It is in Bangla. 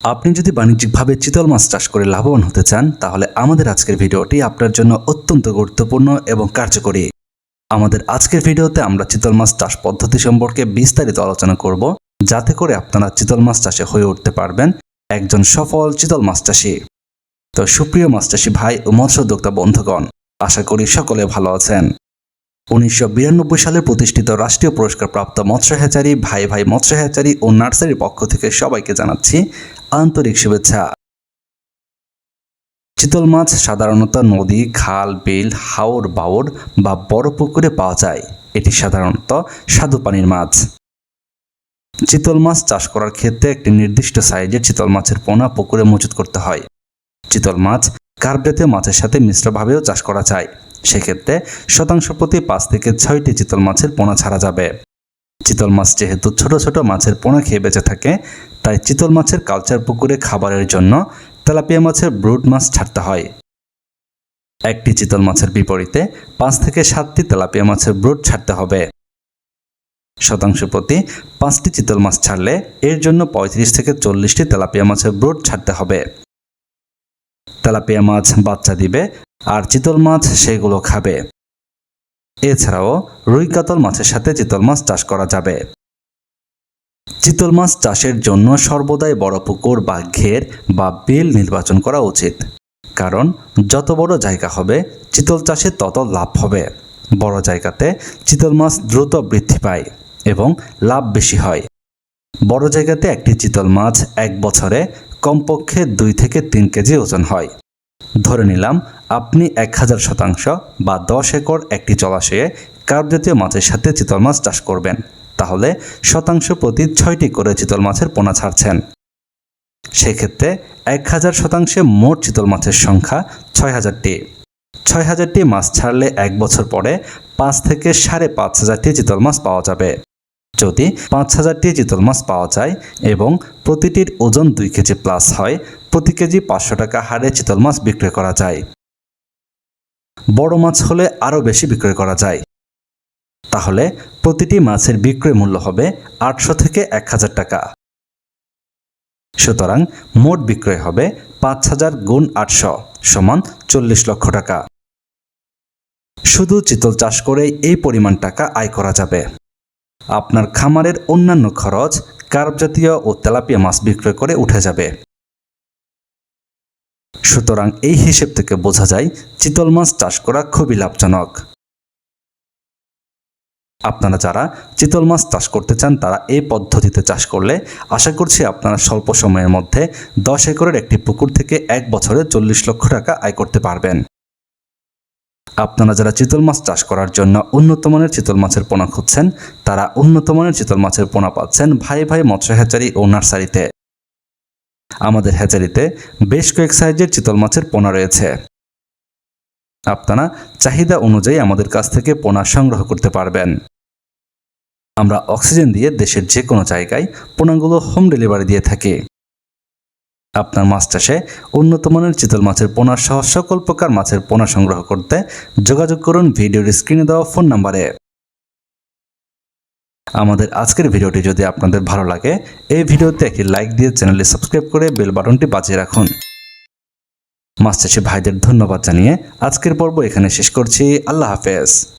আপনি যদি বাণিজ্যিকভাবে চিতল মাছ চাষ করে লাভবান হতে চান, তাহলে আমাদের আজকের ভিডিওটি আপনার জন্য অত্যন্ত গুরুত্বপূর্ণ এবং কার্যকরী। আমাদের আজকের ভিডিওতে আমরা চিতল মাছ চাষ পদ্ধতি সম্পর্কে বিস্তারিত আলোচনা করব, যাতে করে আপনারা চিতল মাছ চাষে হয়ে উঠতে পারবেন একজন সফল চিতল মাছ চাষি। তো সুপ্রিয় মাছ চাষী ভাই ও মৎস্য উদ্যোক্তা বন্ধুগণ, আশা করি সকলে ভালো আছেন। উনিশশো বিরানব্বই সালে প্রতিষ্ঠিত রাষ্ট্রীয় পুরস্কার প্রাপ্ত মৎস্য হ্যাচারি ভাই ভাই মৎস্য হ্যাচারি ও নার্সারির পক্ষ থেকে সবাইকে জানাচ্ছি আন্তরিক শুভেচ্ছা। চিতল মাছ সাধারণত নদী, খাল, বিল, হাওর, বাওর বা বড় পুকুরে পাওয়া যায়। এটি সাধারণত স্বাদু পানির মাছ। চিতল মাছ চাষ করার ক্ষেত্রে একটি নির্দিষ্ট সাইজের চিতল মাছের পোনা পুকুরে মজুত করতে হয়। চিতল মাছ কার্প জাতীয় মাছের সাথে মিশ্রভাবেও চাষ করা যায়। সেক্ষেত্রে শতাংশ প্রতি পাঁচ থেকে ছয়টি চিতল মাছের পোনা ছাড়া যাবে। চিতল মাছ যেহেতু ছোট ছোট মাছের পোনা খেয়ে বেঁচে থাকে তাই চিতল মাছের কালচার পুকুরে খাবারের জন্য তেলাপিয়া মাছের ব্রুড মাছ ছাড়তে হয়। একটি চিতল মাছের বিপরীতে পাঁচ থেকে সাতটি তেলাপিয়া মাছের ব্রুড ছাড়তে হবে। শতাংশ প্রতি পাঁচটি চিতল মাছ ছাড়লে এর জন্য পঁয়ত্রিশ থেকে চল্লিশটি তেলাপিয়া মাছের ব্রুড ছাড়তে হবে। তেলাপিয়া মাছ বাচ্চা দিবে আর চিতল মাছ সেগুলো খাবে। এছাড়াও রুই কাতল মাছের সাথে চিতল মাছ চাষ করা যাবে। চিতল মাছ চাষের জন্য সর্বদাই বড় পুকুর বা ঘের বা বিল নির্বাচন করা উচিত। কারণ যত বড় জায়গা হবে, চিতল চাষে তত লাভ হবে। বড় জায়গাতে চিতল মাছ দ্রুত বৃদ্ধি পায় এবং লাভ বেশি হয়। বড় জায়গাতে একটি চিতল মাছ এক বছরে কমপক্ষে দুই থেকে তিন কেজি ওজন হয়। ধরে নিলাম, আপনি এক হাজার শতাংশ বা দশ একর একটি জলাশয়ে কার্প জাতীয় মাছের সাথে চিতল মাছ চাষ করবেন। তাহলে শতাংশ প্রতি ছয়টি করে চিতল মাছের পোনা ছাড়ছেন। সেক্ষেত্রে এক হাজার শতাংশে মোট চিতল মাছের সংখ্যা ছয় হাজারটি। ছয় হাজারটি মাছ ছাড়লে এক বছর পরে পাঁচ থেকে সাড়ে পাঁচ হাজারটি চিতল মাছ পাওয়া যাবে। যদি পাঁচ হাজারটি চিতল মাছ পাওয়া যায় এবং প্রতিটির ওজন দুই কেজি প্লাস হয়, প্রতি কেজি পাঁচশো টাকা হারে চিতল মাছ বিক্রয় করা যায়। বড় মাছ হলে আরও বেশি বিক্রয় করা যায়। তাহলে প্রতিটি মাছের বিক্রয় মূল্য হবে আটশো থেকে এক হাজার টাকা। সুতরাং মোট বিক্রয় হবে পাঁচ হাজার গুণ আটশো সমান চল্লিশ লক্ষ টাকা। শুধু চিতল চাষ করে এই পরিমাণ টাকা আয় করা যাবে। আপনার খামারের অন্যান্য খরচ কার্প জাতীয় ও তেলাপিয়া মাছ বিক্রয় করে উঠে যাবে। সুতরাং এই হিসেব থেকে বোঝা যায়, চিতল মাছ চাষ করা খুবই লাভজনক। আপনারা যারা চিতল মাছ চাষ করতে চান, তারা এই পদ্ধতিতে চাষ করলে আশা করছি আপনারা স্বল্প সময়ের মধ্যে দশ একরের একটি পুকুর থেকে এক বছরে চল্লিশ লক্ষ টাকা আয় করতে পারবেন। আপনারা যারা চিতল মাছ চাষ করার জন্য উন্নত মানের চিতল মাছের পোনা খুঁজছেন, তারা উন্নত মানের চিতল মাছের পোনা পাচ্ছেন ভাই ভাই মৎস্য হ্যাচারি ও নার্সারিতে। আমাদের হ্যাচারিতে বেশ কয়েক সাইজের চিতল মাছের পোনা রয়েছে। আপনারা চাহিদা অনুযায়ী আমাদের কাছ থেকে পোনা সংগ্রহ করতে পারবেন। আমরা অক্সিজেন দিয়ে দেশের যে কোনো জায়গায় পোনাগুলো হোম ডেলিভারি দিয়ে থাকি। আপনার মাছ চাষে উন্নত মানের চিতল মাছের পোনা সহ সকল প্রকার মাছের পোনা সংগ্রহ করতে যোগাযোগ করুন ভিডিওর স্ক্রিনে দেওয়া ফোন নাম্বারে। আমাদের আজকের ভিডিওটি যদি আপনাদের ভালো লাগে, এই ভিডিওতে একটি লাইক দিয়ে চ্যানেলটি সাবস্ক্রাইব করে বেল বাটনটি বাজিয়ে রাখুন। চাষি ভাইদের ধন্যবাদ জানিয়ে আজকের পর্ব এখানে শেষ করছি। আল্লাহ হাফেজ।